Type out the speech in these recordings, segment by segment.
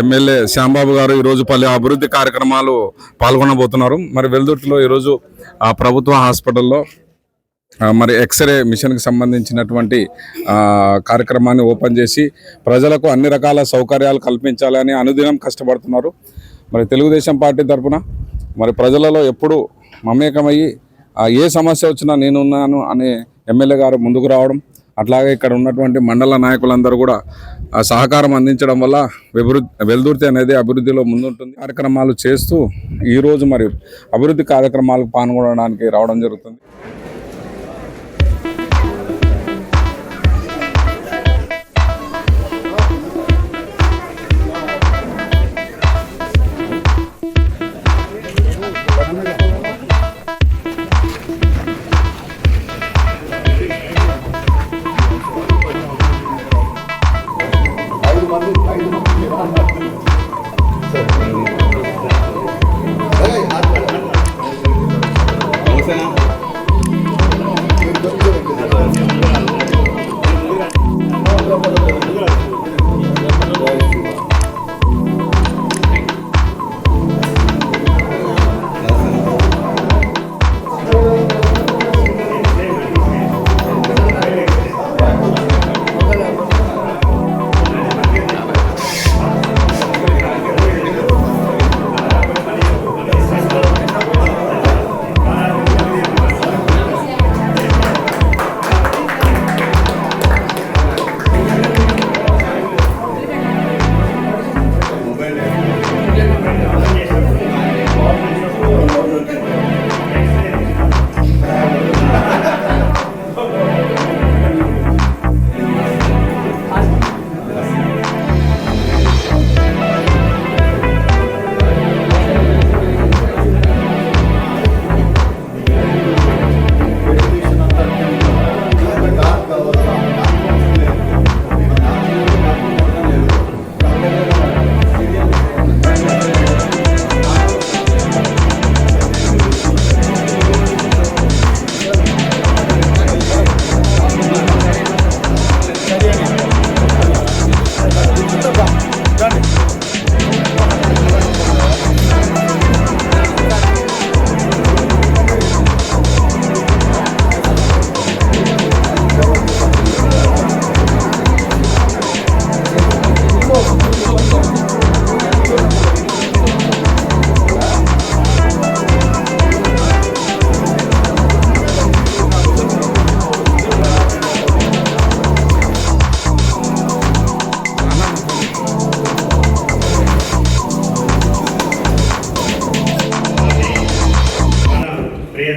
MLA Shyam Babu గారు ఈరోజు పలు అభివృద్ధి కార్యక్రమాలు పాల్గొనబోతున్నారు. మరి వెల్దుర్తిలో ఈరోజు ఆ ప్రభుత్వ హాస్పిటల్లో మరి ఎక్స్రే మిషన్కి సంబంధించినటువంటి కార్యక్రమాన్ని ఓపెన్ చేసి ప్రజలకు అన్ని రకాల సౌకర్యాలు కల్పించాలని అనుదినం కష్టపడుతున్నారు. మరి తెలుగుదేశం పార్టీ తరఫున మరి ప్రజలలో ఎప్పుడు మమేకమయ్యి ఏ సమస్య వచ్చినా నేనున్నాను అనే ఎమ్మెల్యే గారు ముందుకు రావడం అట్లాగే ఇక్కడ ఉన్నటువంటి మండల నాయకులందరూ కూడా ఆ సహకారం అందించడం వల్ల అభివృద్ధి అనేది అభివృద్ధిలో ముందుంటుంది. కార్యక్రమాలు చేస్తూ ఈరోజు మరి అభివృద్ధి కార్యక్రమాలకు పాల్గొనడానికి రావడం జరుగుతుంది.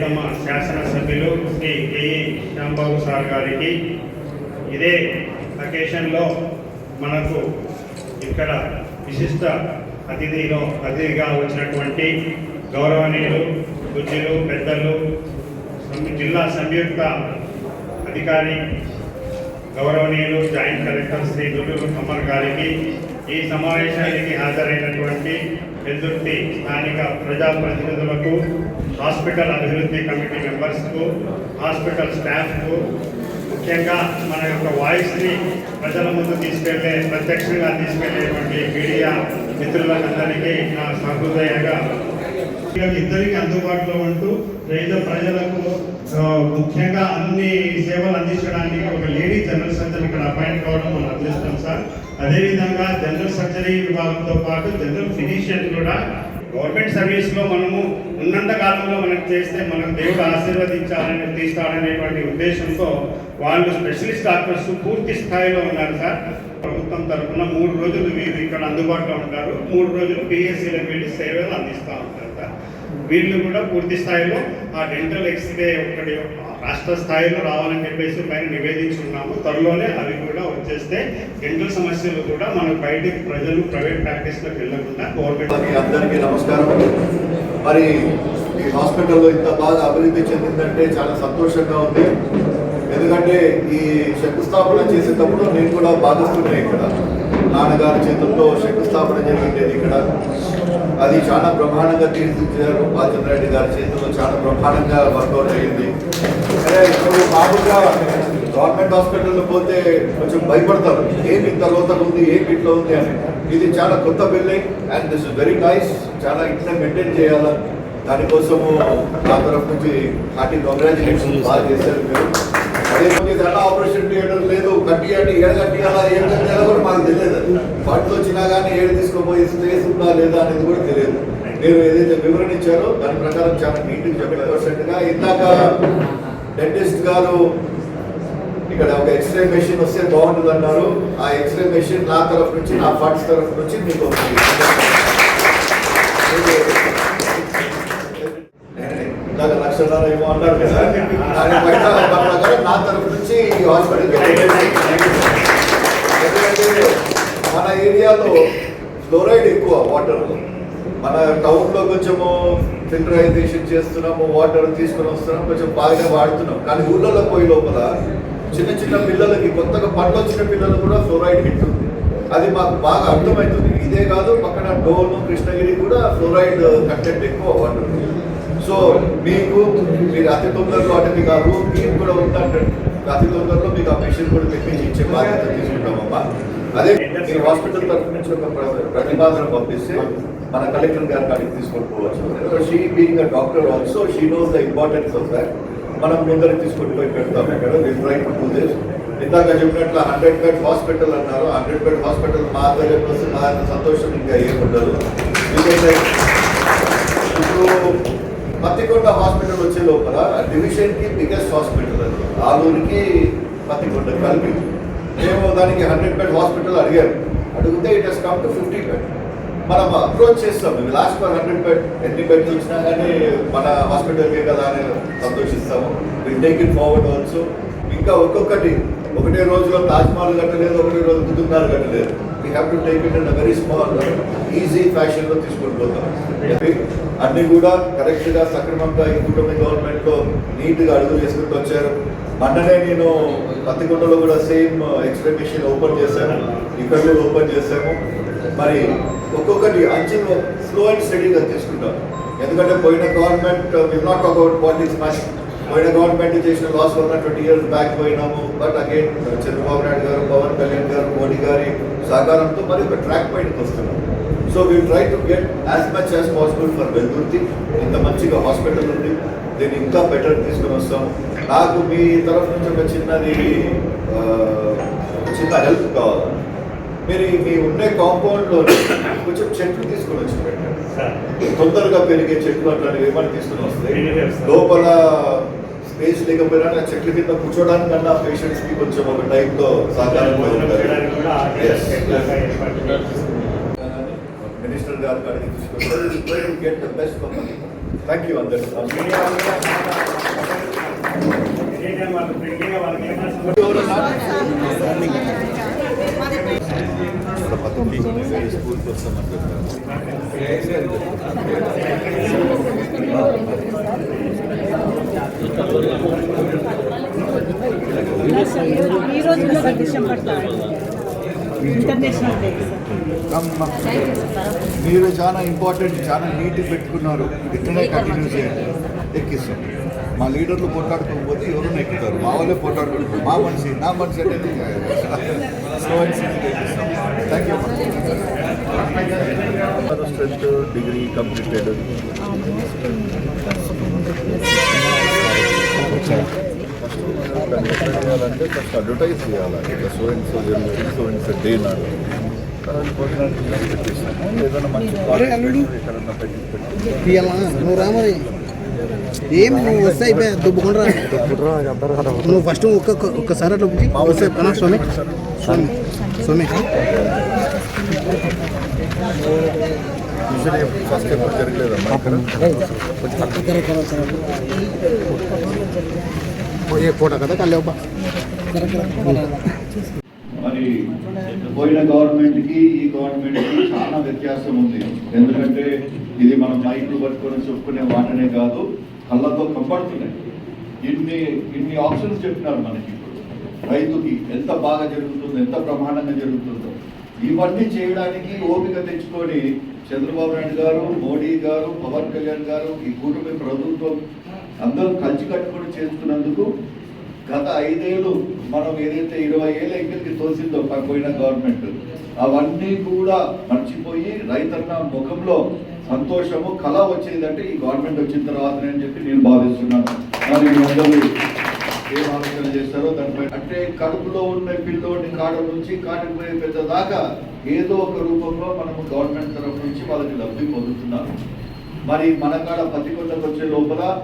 ప్రియతమ శాసనసభ్యులు శ్రీ కేఈ శ్యాంబాబు సార్ గారికి. ఇదే అకేషన్లో మనకు ఇక్కడ విశిష్ట అతిథిలో అతిథిగా వచ్చినటువంటి గౌరవనీయులు పూజ్యులు పెద్దలు జిల్లా సంయుక్త అధికారి గౌరవనీయులు జాయింట్ కలెక్టర్ శ్రీ దుర్లు అమర్ గారికి. ఈ సమావేశానికి హాజరైనటువంటి వెల్దుర్తి స్థానిక ప్రజాప్రతినిధులకు హాస్పిటల్ అభివృద్ధి కమిటీ మెంబర్స్కు హాస్పిటల్ స్టాఫ్కు ముఖ్యంగా మన యొక్క వాయిస్ని ప్రజల ముందు తీసుకెళ్ళే ప్రత్యక్షంగా తీసుకెళ్ళేటువంటి మీడియా మిత్రులందరికీ నా సహృదయంగా ఇద్దరికి అందుబాటులో ఉంటూ పేద ప్రజలకు ముఖ్యంగా అన్ని సేవలు అందించడానికి ఒక లేడీ జనరల్ సర్జన్ ఇక్కడ అపాయింట్ కావడం మనం అందిస్తాం సార్. అదేవిధంగా జనరల్ సర్జరీ విభాగంతో పాటు జనరల్ ఫిజిషియన్ కూడా గవర్నమెంట్ సర్వీస్లో మనము ఉన్నంత కాలంలో మనకు చేస్తే మనకు దేవుడు ఆశీర్వదించాలని తీస్తాడనేటువంటి ఉద్దేశంతో వాళ్ళు స్పెషలిస్ట్ డాక్టర్స్ పూర్తి స్థాయిలో ఉన్నారు సార్. ప్రభుత్వం తరఫున మూడు రోజులు వీరు ఇక్కడ అందుబాటులో ఉంటారు. మూడు రోజులు పిఎస్సీలకు వెళ్ళి సేవలు అందిస్తూ ఉంటారు సార్. వీళ్ళు కూడా పూర్తి స్థాయిలో ఆ డెంటల్ ఎక్స్రే ఒకటి రాష్ట్ర స్థాయిలో రావాలని చెప్పేసి పైన నివేదించున్నాము. త్వరలోనే అవి కూడా వచ్చేస్తే డెంటల్ సమస్యలు కూడా మన బయటికి ప్రజలు ప్రైవేట్ ప్రాక్టీస్లోకి వెళ్ళకుండా గవర్నమెంట్ అందరికీ నమస్కారం. మరి ఈ హాస్పిటల్లో ఇంత బాగా అభివృద్ధి చెందిందంటే చాలా సంతోషంగా ఉంది. ఎందుకంటే ఈ శంకుస్థాపన చేసేటప్పుడు నేను కూడా భాగస్తున్నా ఇక్కడ. నాన్నగారి చేతుల్లో శంకుస్థాపన జరిగింది. ఇక్కడ అది చాలా బ్రహ్మాండంగా తీర్చిదిద్దారు. బాలచంద్రారెడ్డి గారి చేతుల్లో చాలా బ్రహ్మాండంగా వర్కౌట్ అయ్యింది సరే ఇప్పుడు మామూలుగా గవర్నమెంట్ హాస్పిటల్లో పోతే కొంచెం భయపడతారు. ఏమి ఇంత లోతలు ఉంది ఏమి ఇట్లా ఉంది అని. ఇది చాలా కొత్త building and this is very nice. చాలా ఇట్లా మెయింటైన్ చేయాలా? దానికోసము నా తరఫు నుంచి హార్టీ కంగ్రాచులేషన్ బాగా చేశారు మీరు. అదే ఆపరేషన్ థియేటర్ లేదు. కట్టియండి ఏడు కట్టియాలా ఏడు కట్టియాలా కూడా మాకు తెలియదు. ఫండ్స్ వచ్చినా కానీ ఏడు తీసుకోబోయే స్పేస్ ఉందా లేదా అనేది కూడా తెలియదు. మీరు ఏదైతే వివరణ ఇచ్చారో దాని ప్రకారం చాలా నీట్గా చెప్పిన పర్సెంట్గా ఇందాక డెంటిస్ట్ గారు ఇక్కడ ఒక ఎక్స్రే మెషిన్ వస్తే బాగుంటుంది అన్నారు ఆ ఎక్స్రే మెషిన్ నా తరఫు నుంచి నా ఫండ్స్ తరఫు నుంచి మీకు వస్తుంది. ఏమో అన్నారు కదా. నా తరఫు నుంచి ఈ హాస్పిటల్కి ఎందుకంటే మన ఏరియాలో ఫ్లోరైడ్ ఎక్కువ వాటర్లో మన టౌన్లో కొంచెము ఫిల్టరైజేషన్ చేస్తున్నాము వాటర్ తీసుకొని వస్తున్నాం కొంచెం బాగానే వాడుతున్నాం. కానీ ఊళ్ళలో పోయి లోపల చిన్న చిన్న పిల్లలకి కొత్తగా పండ్లు వచ్చిన పిల్లలు కూడా ఫ్లోరైడ్ హిట్ ఉంది అది మాకు బాగా అర్థమవుతుంది. ఇదే కాదు పక్కన డోను కృష్ణగిరి కూడా ఫ్లోరైడ్ కంటెంట్ ఎక్కువ వాటర్. సో మీకు మీరు అతి తొందరలో అంటే కాదు మీకు కూడా ఉందంటే అతి తొందరలో మీకు ఆ మెషిన్ కూడా తెప్పించి ఇచ్చే బాధ్యత తీసుకుంటామమ్మా. అదే మీరు హాస్పిటల్ తరఫు నుంచి ఒక ప్రతిపాదన పంపిస్తే మన కలెక్టర్ గారి కాడికి తీసుకొని పోవచ్చు. She being a doctor also she knows the importance of that మనం ముందరికి తీసుకొని పోయి పెడతాం ఇక్కడ. We try to do this ఇందాక చెప్పినట్లు హండ్రెడ్ బెడ్ హాస్పిటల్ అన్నారు. హండ్రెడ్ బెడ్ హాస్పిటల్ మా దగ్గర వస్తే సంతోషం ఇంకా ఏముండదు. ఇప్పుడు పత్తికొండ హాస్పిటల్ వచ్చే లోపల డివిజన్కి బిగ్గెస్ట్ హాస్పిటల్ అది. ఆలూరికి పత్తికొండ కలిపి మేము దానికి హండ్రెడ్ బెడ్ హాస్పిటల్ అడిగారు. అడిగితే it has come to fifty bed మనం అప్రోచ్ చేస్తాం. మేము లాస్ట్ వన్ హండ్రెడ్ బెడ్ ఎన్ని బెడ్ వచ్చినా కానీ మన హాస్పిటల్కే కదా అని సంతోషిస్తాము. Will take it forward also ఇంకా ఒక్కొక్కటి ఒకటే రోజులో తాజ్మహల్ కట్టలేదు ఒకటే రోజు కుతుబ్నార్ కట్టలేదు. We have to take it and very small easy ఫ్యాషన్లో తీసుకొని పోతాం. అన్ని కూడా కరెక్ట్గా సక్రమంగా ఈ కుటుంబ గవర్నమెంట్లో నీట్గా అడుగులు చేసుకుంటూ వచ్చారు. మొన్ననే నేను పత్తికొండలో కూడా సేమ్ ఎక్స్రే ఓపెన్ చేశాను. ఇక్కడ కూడా ఓపెన్ చేశాము. మరి ఒక్కొక్కటి అంచెలు స్లో అండ్ స్టడీగా తీసుకుంటాం. ఎందుకంటే పోయిన government will not talk about politics much పోయిన గవర్నమెంట్ చేసిన లాస్ వల్ల ట్వంటీ ఇయర్స్ బ్యాక్ పోయినాము. బట్ అగైన్ చంద్రబాబు నాయుడు గారు పవన్ కళ్యాణ్ గారు మోడీ గారి సహకారంతో మరి ఒక ట్రాక్ పైనకి వస్తున్నాం. So we try to get as much as possible for Veldurthi ఇంత మంచిగా హాస్పిటల్ ఉంది. దీన్ని ఇంకా బెటర్ తీసుకొని వస్తాము నాకు మీ తరఫు నుంచి ఒక చిన్నది చిన్న హెల్ప్ కావాలి. మీరు మీ ఉండే కాంపౌండ్లో కొంచెం చెట్లు తీసుకొని వచ్చి పెట్టండి. తొందరగా పెరిగే చెట్లు అట్లాంటివి ఏమైనా తీసుకుని వస్తాయి. లోపల స్పేస్ లేకపోయినా ఆ చెట్ల కింద కూర్చోడానికన్నా పేషెంట్స్కి కొంచెం ఒక టైప్తో సహకారంగా భోజనం ఉంటుంది. చేయడానికి కూడా ఆ Yes, ఎట్లాగా yes. ఏర్పాటు చేయాలి. మినిస్టర్ గారు కాడికి తీసుకొస్తారు get the best for money thank you అందరు మీడియా వాళ్ళు కూడా anytime వాళ్ళు ఫ్రెండ్లీగా వాళ్ళకి ఏమైనా సమస్య స్కూల్కి వస్తామని చెప్పారు ఈ రోజు డిసెంబర్ ఇంటర్నేషనల్ డే మీరు చాలా ఇంపార్టెంట్ చాలా నీట్ పెట్టుకున్నారు. ఇట్లనే కంటిన్యూ చేయండి. ఎక్కిస్తాం. మా లీడర్లు పోట్లాడుకోకపోతే ఎవరు ఎక్కుతారు? మా వాళ్ళే పోట్లాడుకుంటారు. మా మనిషి నా మనిషి అంటే so thank you strength degree completed చేయాలంటే ఫస్ట్ అడ్వర్టైజ్ చేయాలి ఇట్లా సో అండ్ సో జరుగుతుంది సో అండ్ సో డే నాడు భోజనానికి పెట్టేసాము ఏదైనా మంచి కాలేజ్ ఎక్కడన్నా పెట్టి పెట్టి తీయాలా నువ్వు రామది ఏం నువ్వు వస్తే అయిపోయా? దుబ్బుకుంటరా? నువ్వు ఫస్ట్ ఒక్క ఒక్కసారి అట్లా బుక్కి వస్తే పనా స్వామి. స్వామి. స్వామి. ఫస్ట్ ఎప్పుడు జరగలేదమ్మా కోట కదా మరి పోయిన గవర్నమెంట్కి ఈ గవర్నమెంట్కి చాలా వ్యత్యాసం ఉంది. ఎందుకంటే ఇది మనం మైకులు పట్టుకొని చెప్పుకునే వాటనే కాదు కళ్ళతో కంపడుతున్నాయి ఇన్ని ఇన్ని ఆప్షన్స్ చెప్తున్నారు మనకి రైతుకి ఎంత బాగా జరుగుతుందో ఎంత ప్రమాణంగా జరుగుతుందో. ఇవన్నీ చేయడానికి ఓపిక తెచ్చుకొని చంద్రబాబు నాయుడు గారు మోడీ గారు పవన్ కళ్యాణ్ గారు ఈ కూటమి ప్రభుత్వం అందరూ కలిసి కట్టుకొని చేస్తున్నందుకు గత ఐదేళ్ళు మనం ఏదైతే ఇరవై ఏళ్ళ ఎంగిలికి తోసిందో పోయిన గవర్నమెంట్ అవన్నీ కూడా మర్చిపోయి రైతన్న ముఖంలో సంతోషము కళ వచ్చేదంటే ఈ గవర్నమెంట్ వచ్చిన తర్వాతనే అని చెప్పి నేను భావిస్తున్నాను. మరి ఏం ఆలోచన చేస్తారో దానిపై అంటే కడుపులో ఉన్న పిల్లోని కాడ నుంచి కాటిపోయే పెద్ద దాకా ఏదో ఒక రూపంలో మనము గవర్నమెంట్ తరఫు నుంచి వాళ్ళకి లబ్ధి పొందుతున్నాము మరి మన కాడ పత్తికొండకు వచ్చే లోపల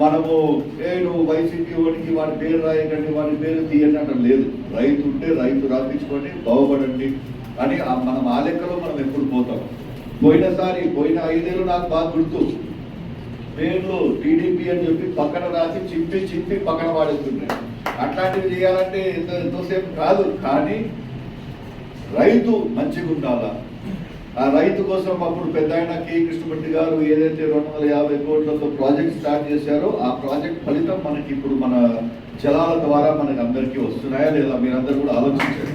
మనము ఏ నువ్వు వైసీపీ వాడికి వాడి పేరు రాయకండి వాడి పేరు తీయండి అంటే. లేదు రైతు ఉంటే రైతు రాపించుకోండి బాగుపడండి. అని మనం ఆ లెక్కలో మనం ఎప్పుడు పోతాం? పోయినసారి పోయిన ఐదేళ్ళు నాకు బాగా గుర్తు. పేర్లు టీడీపీ అని చెప్పి పక్కన రాసి చింపి చింపి పక్కన వాడేస్తుండే. అట్లాంటివి చేయాలంటే ఎంతో ఎంతోసేపు కాదు. కానీ రైతు మంచిగా ఉండాలా? ఆ రైతు కోసం అప్పుడు పెద్ద ఆయన కే. కృష్ణమూర్తి గారు ఏదైతే రెండు వందల యాభై కోట్లతో ప్రాజెక్ట్ స్టార్ట్ చేశారో ఆ ప్రాజెక్ట్ ఫలితం మనకి ఇప్పుడు మన జలాల ద్వారా మనకి అందరికీ వస్తున్నాయా లేదా మీరందరూ కూడా ఆలోచించారు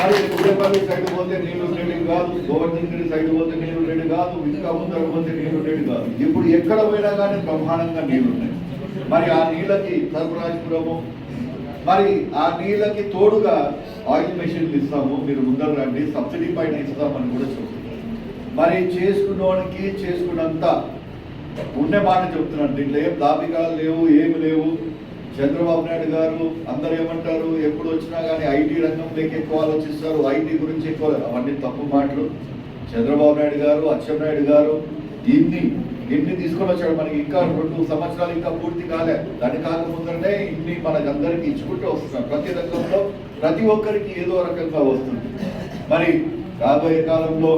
మరి ఉదయపల్లి సైడ్ పోతే నీళ్ళు రెడీ కాదు గోవర్ధన్ సైడ్ పోతే నీళ్ళు రెడీ కాదు ఇంకా ముందర పోతే నీళ్ళు రెడీ కాదు. ఇప్పుడు ఎక్కడ పోయినా కానీ బ్రహ్మాండంగా నీళ్ళు ఉన్నాయి. మరి ఆ నీళ్ళకి సర్వరాజపురము మరి ఆ నీళ్ళకి తోడుగా ఆయిల్ మెషిన్లు ఇస్తాము. మీరు ముందర రండి. సబ్సిడీ పైన ఇస్తామని కూడా చెప్తున్నారు. మరి చేసుకున్నోనికి చేసుకున్నంత ఉండే మాట చెప్తున్నాను. దీంట్లో ఏం దాపికాలు లేవు ఏమి లేవు. చంద్రబాబు నాయుడు గారు అందరు ఏమంటారు? ఎప్పుడు వచ్చినా కానీ ఐటీ రంగంలోకి ఎక్కువ ఆలోచిస్తారు. ఐటీ గురించి ఎక్కువ అవన్నీ తప్పు మాటలు. చంద్రబాబు నాయుడు గారు అచ్చెన్నాయుడు గారు ఇన్ని ఎన్ని తీసుకొని వచ్చాడు. మనకి ఇంకా రెండు సంవత్సరాలు ఇంకా పూర్తి కాలే. దాని కాకముందరనే ఇన్ని మనకి అందరికి ఇచ్చుకుంటూ వస్తున్నాం. ప్రతి రంగంలో ప్రతి ఒక్కరికి ఏదో రకంగా వస్తుంది. మరి రాబోయే కాలంలో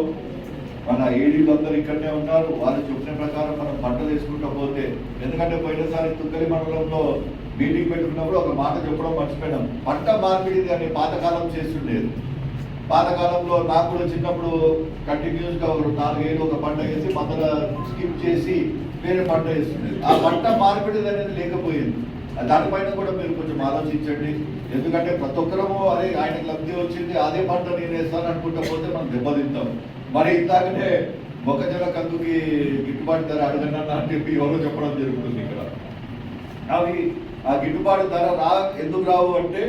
మన ఏడీలు అందరూ ఇక్కడనే ఉన్నారు. వాళ్ళు చెప్పిన ప్రకారం మనం పంటలు వేసుకుంటూ పోతే ఎందుకంటే పోయినసారి తుక్కలి మండలంలో మీటింగ్ పెట్టుకున్నప్పుడు ఒక మాట చెప్పడం మర్చిపోయినాం. పంట మార్పిడి అని పాతకాలం చేస్తుండేది. పాతకాలంలో నాకు కూడా చిన్నప్పుడు కంటిన్యూస్గా ఒక నాలుగేళ్ళు ఒక పంట వేసి మధ్యలో స్కిప్ చేసి వేరే పంట వేస్తుంది ఆ పంట మార్పిడి అనేది లేకపోయింది. దానిపైన కూడా మీరు కొంచెం ఆలోచించండి. ఎందుకంటే ప్రతి ఒక్కరము అదే ఆయనకు లబ్ధి వచ్చింది అదే పంట నేను వేస్తాను అనుకుంటా పోతే మనం దెబ్బతింటాం మరి ఇందాకనే మొక్కజొన్న కందుకి గిట్టుబాటు ధర అడగండి అని చెప్పి ఎవరో చెప్పడం జరుగుతుంది ఇక్కడ. అవి ఆ గిట్టుబాటు ధర రా ఎందుకు రావు అంటే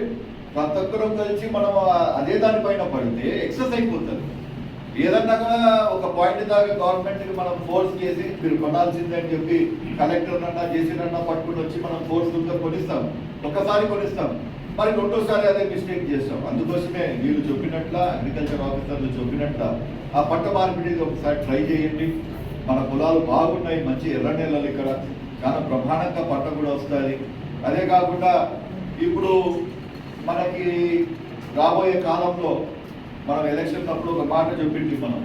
ప్రతి ఒక్కరం కలిసి మనం అదే దానిపైన పడితే ఎక్సెస్ అయిపోతుంది. ఏదన్నా కూడా ఒక పాయింట్ దాకా గవర్నమెంట్కి మనం ఫోర్స్ చేసి మీరు కొనాల్సిందే అని చెప్పి కలెక్టర్ అన్నా చేసినన్నా పట్టుకుని వచ్చి మనం ఫోర్స్గా కొనిస్తాం. ఒక్కసారి కొనిస్తాం. మరి రెండోసారి అదే మిస్టేక్ చేస్తాం. అందుకోసమే వీళ్ళు చెప్పినట్ల అగ్రికల్చర్ ఆఫీసర్లు చెప్పినట్ల ఆ పంట మార్పిడి ఒకసారి ట్రై చేయండి. మన పొలాలు బాగున్నాయి మంచి ఎర్ర నేలలు ఇక్కడ. చాలా ప్రమాణంగా పంట కూడా వస్తుంది అదే కాకుండా ఇప్పుడు మనకి రాబోయే కాలంలో మనం ఎలక్షన్ అప్పుడు ఒక మాట చెప్పింది మనం.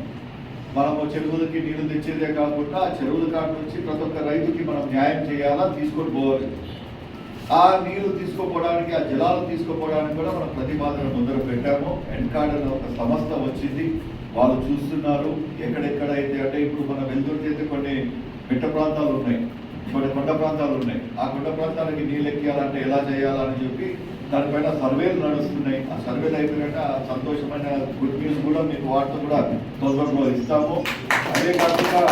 మనము చెరువులకి నీళ్ళు తెచ్చేదే కాకుండా ఆ చెరువుల కాడ నుంచి ప్రతి ఒక్క రైతుకి మనం న్యాయం చేయాలా తీసుకొని పోవాలి. ఆ నీరు తీసుకోపోవడానికి ఆ జలాలు తీసుకోపోవడానికి కూడా మనం ప్రతిపాదన ముందర పెట్టాము. ఎన్కాడ్ అనే ఒక సంస్థ వచ్చింది. వాళ్ళు చూస్తున్నారు. ఎక్కడెక్కడైతే అంటే ఇప్పుడు మనం వెళ్తుంటే అయితే కొన్ని మిట్ట ప్రాంతాలు ఉన్నాయి. కొన్ని కొండ ప్రాంతాలు ఉన్నాయి. ఆ కొండ ప్రాంతాలకి నీళ్ళు ఎక్కియాలంటే ఎలా చేయాలని చెప్పి దానిపైన సర్వేలు నడుస్తున్నాయి. ఆ సర్వేలు అయిపోయినాక ఆ సంతోషమైన గుడ్ న్యూస్ కూడా మీకు వార్త కూడా తొందరలో ఇస్తాము. అదే కాకుండా